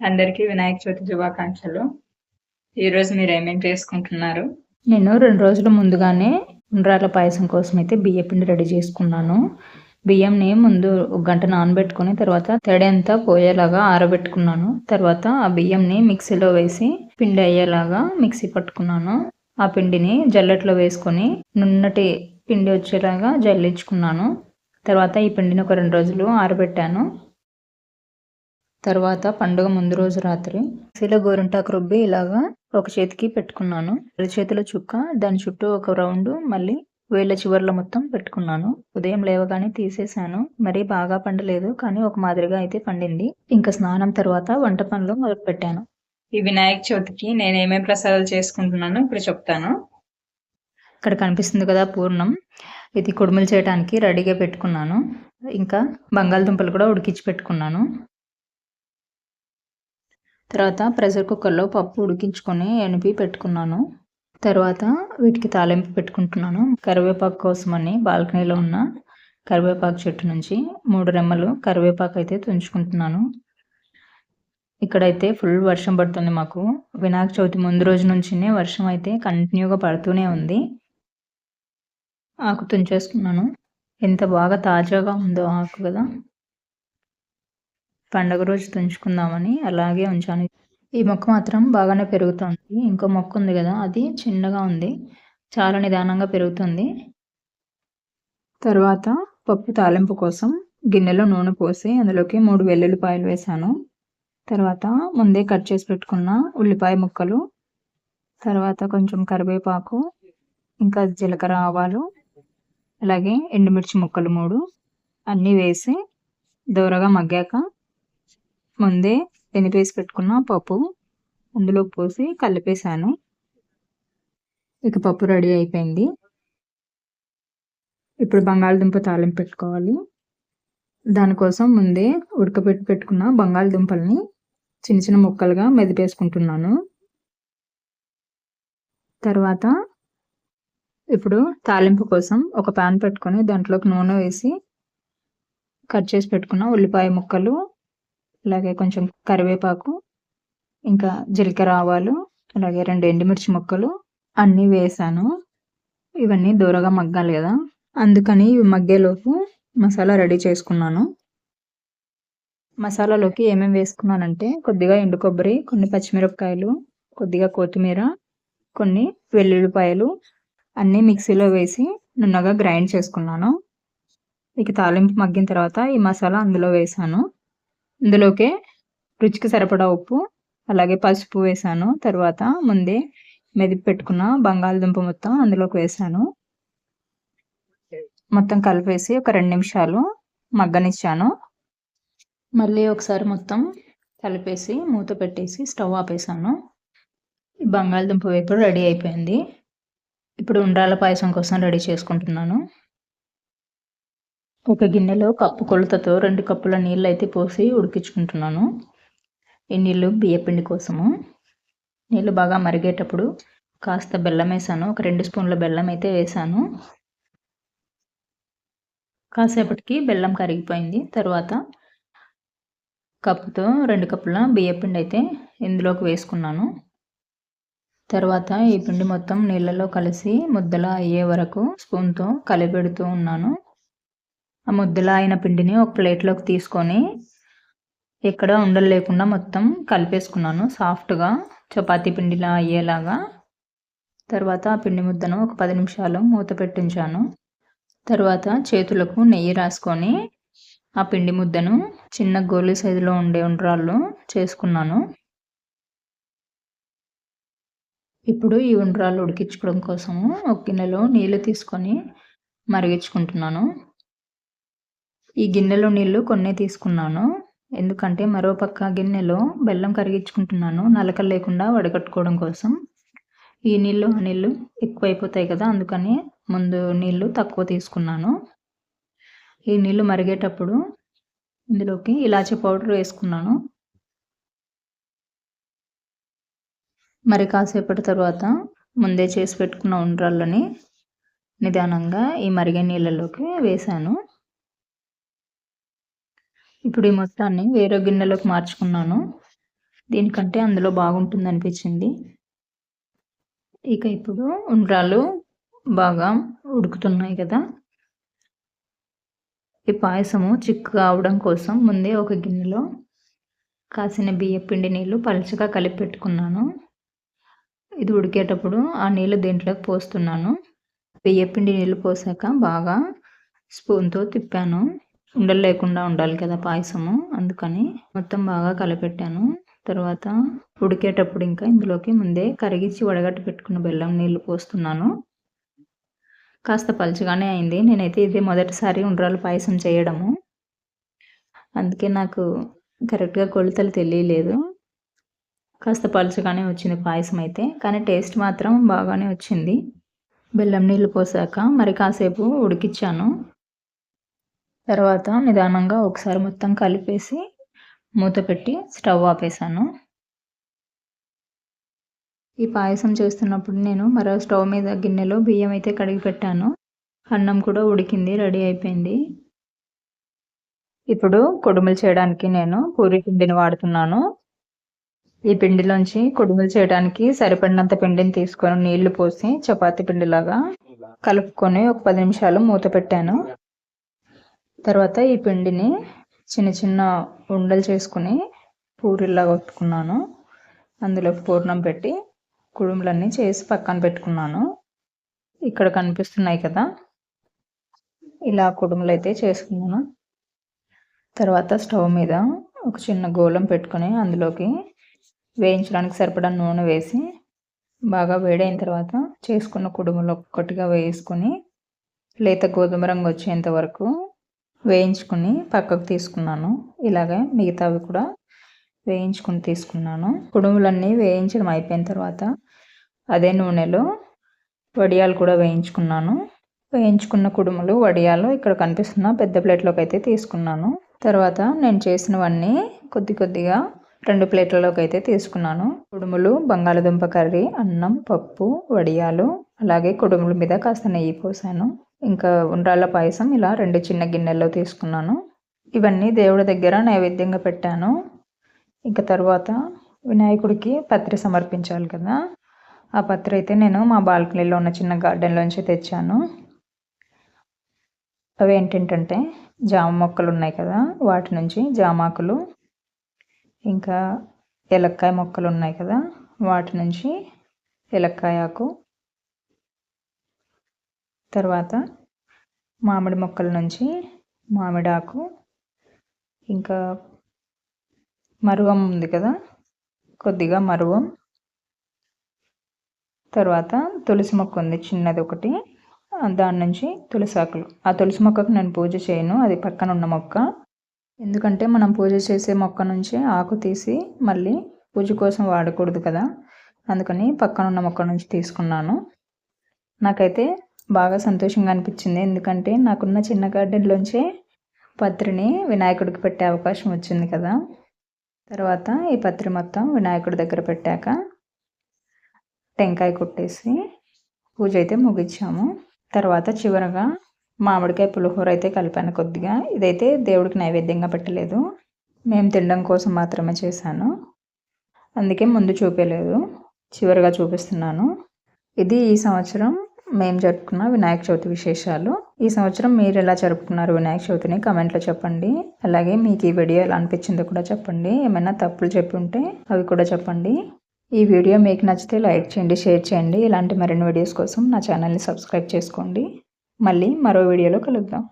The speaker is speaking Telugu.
అందరికీ వినాయక చవితి శుభాకాంక్షలు. ఈరోజు మీరు ఏమేమి చేసుకుంటున్నారు? నేను రెండు రోజుల ముందుగానే ఉండ్రాల పాయసం కోసం అయితే బియ్య పిండి రెడీ చేసుకున్నాను. బియ్యంని ముందు ఒక గంట నానబెట్టుకుని తర్వాత తడి అంతా పోయేలాగా ఆరబెట్టుకున్నాను. తర్వాత ఆ బియ్యంని మిక్సీలో వేసి పిండి అయ్యేలాగా మిక్సీ పట్టుకున్నాను. ఆ పిండిని జల్లెట్లో వేసుకొని నున్నటి పిండి వచ్చేలాగా జల్లించుకున్నాను. తర్వాత ఈ పిండిని ఒక రెండు రోజులు ఆరబెట్టాను. తర్వాత పండుగ ముందు రోజు రాత్రి మిక్సీలో గోరింటాకు రుబ్బి ఇలాగా ఒక చేతికి పెట్టుకున్నాను. రెండు చేతిలో చుక్క దాని చుట్టూ ఒక రౌండ్ మళ్ళీ వేళ్ళ చివర్లో మొత్తం పెట్టుకున్నాను. ఉదయం లేవగానే తీసేశాను. మరీ బాగా పండలేదు కానీ ఒక మాదిరిగా అయితే పండింది. ఇంకా స్నానం తర్వాత వంట పనులు మొదలు పెట్టాను ఈ వినాయక చవితికి నేను ఏమేమి ప్రసాదాలు చేసుకుంటున్నాను ఇప్పుడు చెప్తాను. ఇక్కడ కనిపిస్తుంది కదా పూర్ణం. ఇది కుడుములు చేయడానికి రెడీగా పెట్టుకున్నాను. ఇంకా బంగాళదుంపలు కూడా ఉడికించి పెట్టుకున్నాను. తర్వాత ప్రెషర్ కుక్కర్లో పప్పు ఉడికించుకొని ఎనిపి పెట్టుకున్నాను. తర్వాత వీటికి తాలింపు పెట్టుకుంటున్నాను. కరివేపాకు కోసమని బాల్కనీలో ఉన్న కరివేపాకు చెట్టు నుంచి మూడు రెమ్మలు కరివేపాకు అయితే తుంచుకుంటున్నాను. ఇక్కడైతే ఫుల్ వర్షం పడుతుంది మాకు. వినాయక చవితి ముందు రోజు నుంచినే వర్షం అయితే కంటిన్యూగా పడుతూనే ఉంది. ఆకు తుంచేసుకున్నాను. ఎంత బాగా తాజాగా ఉందో ఆకు కదా. పండగ రోజు తుంచుకుందామని అలాగే ఉంచాను. ఈ మొక్క మాత్రం బాగానే పెరుగుతుంది. ఇంకో మొక్క ఉంది కదా అది చిన్నగా ఉంది. చాలా నిదానంగా పెరుగుతుంది. తర్వాత పప్పు తాలింపు కోసం గిన్నెలో నూనె పోసి అందులోకి మూడు వెల్లుల్లిపాయలు వేసాను. తర్వాత ముందే కట్ చేసి పెట్టుకున్న ఉల్లిపాయ ముక్కలు తర్వాత కొంచెం కరివేపాకు ఇంకా జీలకర్ర ఆవాలు అలాగే ఎండుమిర్చి ముక్కలు మూడు అన్నీ వేసి దూరగా మగ్గాక ముందే ఎనిపేసి పెట్టుకున్న పప్పు అందులో పోసి కలిపేశాను. ఇక పప్పు రెడీ అయిపోయింది. ఇప్పుడు బంగాళదుంప తాలింపు పెట్టుకోవాలి. దానికోసం ముందే ఉడకబెట్టి పెట్టుకున్న బంగాళదుంపల్ని చిన్న చిన్న ముక్కలుగా మెదిపేసుకుంటున్నాను. తర్వాత ఇప్పుడు తాలింపు కోసం ఒక ప్యాన్ పెట్టుకొని దాంట్లోకి నూనె వేసి కట్ చేసి పెట్టుకున్న ఉల్లిపాయ ముక్కలు అలాగే కొంచెం కరివేపాకు ఇంకా జీలకర్ర ఆవాలు అలాగే రెండు ఎండుమిర్చి ముక్కలు అన్నీ వేసాను. ఇవన్నీ దూరగా మగ్గాలి కదా. అందుకని ఇవి మగ్గేలోపు మసాలా రెడీ చేసుకున్నాను. మసాలాలోకి ఏమేమి వేసుకున్నానంటే కొద్దిగా ఎండు కొబ్బరి కొన్ని పచ్చిమిరపకాయలు కొద్దిగా కొత్తిమీర కొన్ని వెల్లుల్లిపాయలు అన్నీ మిక్సీలో వేసి నున్నగా గ్రైండ్ చేసుకున్నాను. ఇక తాలింపు మగ్గిన తర్వాత ఈ మసాలా అందులో వేసాను. ఇందులోకే రుచికి సరిపడా ఉప్పు అలాగే పసుపు వేసాను. తర్వాత ముందే మెదిపి పెట్టుకున్న బంగాళదుంప మొత్తం అందులోకి వేసాను. మొత్తం కలిపేసి ఒక రెండు నిమిషాలు మగ్గనిచ్చాను. మళ్ళీ ఒకసారి మొత్తం కలిపేసి మూత పెట్టేసి స్టవ్ ఆపేసాను. బంగాళదుంప వేపుడు రెడీ అయిపోయింది. ఇప్పుడు ఉండ్రాల పాయసం కోసం రెడీ చేసుకుంటున్నాను. ఒక గిన్నెలో కప్పు కొలతతో రెండు కప్పుల నీళ్ళు అయితే పోసి ఉడికించుకుంటున్నాను. ఈ నీళ్ళు బియ్యపిండి కోసము. నీళ్ళు బాగా మరిగేటప్పుడు కాస్త బెల్లం వేసాను. ఒక రెండు స్పూన్ల బెల్లం అయితే వేసాను. కాసేపటికి బెల్లం కరిగిపోయింది. తర్వాత కప్పుతో రెండు కప్పుల బియ్యపిండి అయితే ఇందులోకి వేసుకున్నాను. తర్వాత ఈ పిండి మొత్తం నీళ్ళలో కలిసి ముద్దలా అయ్యే వరకు స్పూన్తో కలిపెడుతూ ఉన్నాను. ఆ ముద్దలా అయిన పిండిని ఒక ప్లేట్లోకి తీసుకొని ఎక్కడ ఉండలు లేకుండా మొత్తం కలిపేసుకున్నాను సాఫ్ట్గా. చపాతీ పిండిలా అయ్యేలాగా. తర్వాత ఆ పిండి ముద్దను ఒక పది నిమిషాలు మూత పెట్టించాను. తర్వాత చేతులకు నెయ్యి రాసుకొని ఆ పిండి ముద్దను చిన్న గోలి సైజులో ఉండే ఉండ్రాళ్ళు చేసుకున్నాను. ఇప్పుడు ఈ ఉండ్రాళ్ళు ఉడికించుకోవడం కోసము ఒక గిన్నెలో నీళ్ళు తీసుకొని మరిగించుకుంటున్నాను. ఈ గిన్నెలో నీళ్ళు కొన్ని తీసుకున్నాను. ఎందుకంటే మరో పక్క గిన్నెలో బెల్లం కరిగించుకుంటున్నాను. నలకలు లేకుండా వడగట్టుకోవడం కోసం. ఈ నీళ్ళు ఆ నీళ్ళు ఎక్కువైపోతాయి కదా అందుకని ముందు నీళ్ళు తక్కువ తీసుకున్నాను. ఈ నీళ్ళు మరిగేటప్పుడు ఇందులోకి ఇలాచీ పౌడర్ వేసుకున్నాను. మరి కాసేపటి తర్వాత ముందే చేసి పెట్టుకున్న ఉండ్రాళ్ళని నిదానంగా ఈ మరిగే నీళ్ళలోకి వేశాను. ఇప్పుడు ఈ మొత్తాన్ని వేరే గిన్నెలోకి మార్చుకున్నాను. దీనికంటే అందులో బాగుంటుంది అనిపించింది ఇక ఇప్పుడు ఉండ్రాలు బాగా ఉడుకుతున్నాయి కదా. ఈ పాయసము చిక్కుగా అవడం కోసం ముందే ఒక గిన్నెలో కాసిన బియ్య పిండి నీళ్ళు పలుచగా కలిపి పెట్టుకున్నాను. ఇది ఉడికేటప్పుడు ఆ నీళ్ళు దీంట్లోకి పోస్తున్నాను. బియ్య పిండి నీళ్ళు పోసాక బాగా స్పూన్తో తిప్పాను. ఉండలు లేకుండా ఉండాలి కదా పాయసము. అందుకని మొత్తం బాగా కలపెట్టాను. తర్వాత ఉడికేటప్పుడు ఇంకా ఇందులోకి ముందే కరిగించి వడగట్టి పెట్టుకున్న బెల్లం నీళ్ళు పోస్తున్నాను. కాస్త పలుచగానే అయింది. నేనైతే ఇది మొదటిసారి ఉండ్రాలు పాయసం చేయడము. అందుకే నాకు కరెక్ట్గా కొలతలు తెలియలేదు. కాస్త పలుచగానే వచ్చింది పాయసం అయితే కానీ టేస్ట్ మాత్రం బాగానే వచ్చింది. బెల్లం నీళ్ళు పోసాక మరి కాసేపు ఉడికిచ్చాను. తర్వాత నిదానంగా ఒకసారి మొత్తం కలిపేసి మూత పెట్టి స్టవ్ ఆపేసాను ఈ పాయసం చేస్తున్నప్పుడు నేను మరో స్టవ్ మీద గిన్నెలో బియ్యం అయితే కడిగి పెట్టాను. అన్నం కూడా ఉడికింది రెడీ అయిపోయింది. ఇప్పుడు కొడుములు చేయడానికి నేను పూరి పిండిని వాడుతున్నాను. ఈ పిండిలోంచి కొడుములు చేయడానికి సరిపడినంత పిండిని తీసుకొని నీళ్ళు పోసి చపాతి పిండిలాగా కలుపుకొని ఒక పది నిమిషాలు మూత పెట్టాను. తర్వాత ఈ పిండిని చిన్న చిన్న ఉండలు చేసుకుని పూరిలాగా కొట్టుకున్నాను. అందులో పూర్ణం పెట్టి కుడుములన్నీ చేసి పక్కన పెట్టుకున్నాను. ఇక్కడ కనిపిస్తున్నాయి కదా? ఇలా కుడుములు అయితే చేసుకున్నాను. తర్వాత స్టవ్ మీద ఒక చిన్న గోళం పెట్టుకొని అందులోకి వేయించడానికి సరిపడా నూనె వేసి బాగా వేడైన తర్వాత చేసుకున్న కుడుములు ఒక్కొక్కటిగా వేసుకొని లేత గోధుమ రంగు వచ్చేంత వరకు వేయించుకుని పక్కకు తీసుకున్నాను. ఇలాగే మిగతావి కూడా వేయించుకుని తీసుకున్నాను. కుడుములన్నీ వేయించడం అయిపోయిన తర్వాత అదే నూనెలో వడియాలు కూడా వేయించుకున్నాను. వేయించుకున్న కుడుములు వడియాలు ఇక్కడ కనిపిస్తున్న పెద్ద ప్లేట్లోకి అయితే తీసుకున్నాను. తర్వాత నేను చేసినవన్నీ కొద్ది కొద్దిగా రెండు ప్లేట్లలోకి అయితే తీసుకున్నాను. కుడుములు బంగాళదుంప కర్రీ అన్నం పప్పు వడియాలు అలాగే కుడుముల మీద కాస్త నెయ్యి పోసాను. ఇంకా ఉండ్రాళ్ళ పాయసం ఇలా రెండు చిన్న గిన్నెల్లో తీసుకున్నాను. ఇవన్నీ దేవుడి దగ్గర నైవేద్యంగా పెట్టాను. ఇంకా తర్వాత వినాయకుడికి పత్రి సమర్పించాలి కదా. ఆ పత్రి అయితే నేను మా బాల్కనీలో ఉన్న చిన్న గార్డెన్లోంచి తెచ్చాను. అవి ఏంటంటే జామ మొక్కలు ఉన్నాయి కదా వాటి నుంచి జామాకులు ఇంకా ఎలక్కాయ మొక్కలు ఉన్నాయి కదా వాటి నుంచి ఎలక్కాయ ఆకు తర్వాత మామిడి మొక్కల నుంచి మామిడి ఆకు ఇంకా మరువం ఉంది కదా కొద్దిగా మరువం. తర్వాత తులసి మొక్క ఉంది చిన్నది ఒకటి. దాని నుంచి తులసి ఆకులు. ఆ తులసి మొక్కకు నేను పూజ చేయను అది పక్కన ఉన్న మొక్క. ఎందుకంటే మనం పూజ చేసే మొక్క నుంచి ఆకు తీసి మళ్ళీ పూజ కోసం వాడకూడదు కదా. అందుకని పక్కన ఉన్న మొక్క నుంచి తీసుకున్నాను. నాకైతే బాగా సంతోషంగా అనిపించింది. ఎందుకంటే నాకున్న చిన్న గార్డెన్లోంచే పత్రిని వినాయకుడికి పెట్టే అవకాశం వచ్చింది కదా. తర్వాత ఈ పత్రి మొత్తం వినాయకుడి దగ్గర పెట్టాక టెంకాయ కొట్టేసి పూజ అయితే ముగించాము. తర్వాత చివరగా మామిడికాయ పులిహోర అయితే కలిపాను కొద్దిగా. ఇదైతే దేవుడికి నైవేద్యంగా పెట్టలేదు. మేము తినడం కోసం మాత్రమే చేశాను. అందుకే ముందు చూపించలేదు చివరిగా చూపిస్తున్నాను. ఇది ఈ సంవత్సరం మేము జరుపుకున్న వినాయక చవితి విశేషాలు. ఈ సంవత్సరం మీరు ఎలా జరుపుకున్నారు వినాయక చవితిని కమెంట్లో చెప్పండి. అలాగే మీకు ఈ వీడియో ఎలా అనిపించిందో కూడా చెప్పండి. ఏమైనా తప్పులు చెప్పి ఉంటే అవి కూడా చెప్పండి. ఈ వీడియో మీకు నచ్చితే లైక్ చేయండి షేర్ చేయండి. ఇలాంటి మరిన్ని వీడియోస్ కోసం నా ఛానల్ని సబ్స్క్రైబ్ చేసుకోండి. మళ్ళీ మరో వీడియోలో కలుద్దాం.